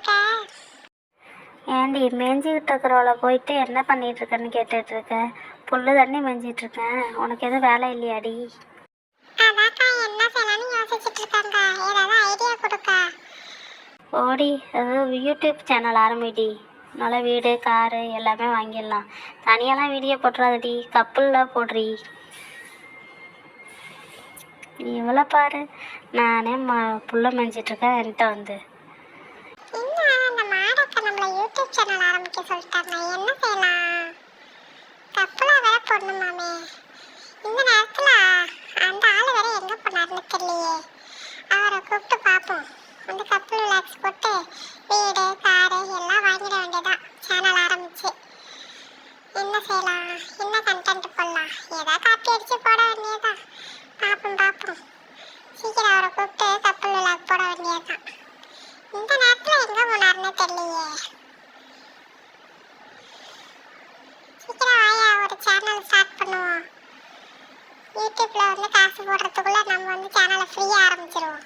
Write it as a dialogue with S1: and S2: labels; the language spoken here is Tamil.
S1: இருக்க
S2: ஏண்டி மேய்ஞ்சிக்கிட்டு இருக்கிறவள போயிட்டு என்ன பண்ணிட்டு இருக்கேன்னு கேட்டுட்டு இருக்க புல்லு தண்ணி மேய்ஞ்சிட்டு இருக்கேன் உனக்கு எதுவும் வேலை இல்லையாடி? ஓடி அது யூடியூப் சேனல் ஆரம்பிடி. நல்ல வீடு காரு எல்லாமே வாங்கிடலாம். தனியாலாம் வீடியோ போட்டுறாதடி. கப்பலில் போடுறி. நீ இவ்வளோ பாரு. நானே ம புல்ல மேய்ஞ்சிட்டு இருக்கேன் என்கிட்ட வந்து
S1: என்ன அந்த மாடக்க நம்மள யூடியூப் சேனல் ஆரம்பிக்க சொல்லிட்டாங்க என்ன செய்யலாம் தப்புலாம் வேற போடணுமாமே இந்த நேரத்தில் அந்த ஆள் வேற எங்கே போனார்னு தெரியலையே. அவரை கூப்பிட்டு பார்ப்போம் அந்த கப்பல் ரிலாக்ஸ் போட்டு வீடு காரு எல்லாம் வாங்கிட வேண்டியதான் சேனல் ஆரம்பிச்சு. என்ன செய்யலாம் என்ன கண்டென்ட் போடலாம்? ஏதாவது காப்பி அடிச்சு போட வேண்டியதான் பார்ப்போம் பார்ப்போம் சீக்கிரம் அவரை கூப்பிட்டு கப்பல் விளாக் போட வேண்டியதான் இந்த நேரத்தில் எங்கே போனார்னு தெரியலையே. யூடியூப்ல வந்து காசு போடுறதுக்குள்ள நம்ம வந்து சேனலை ஃப்ரீயாக ஆரம்பிச்சிருவோம்.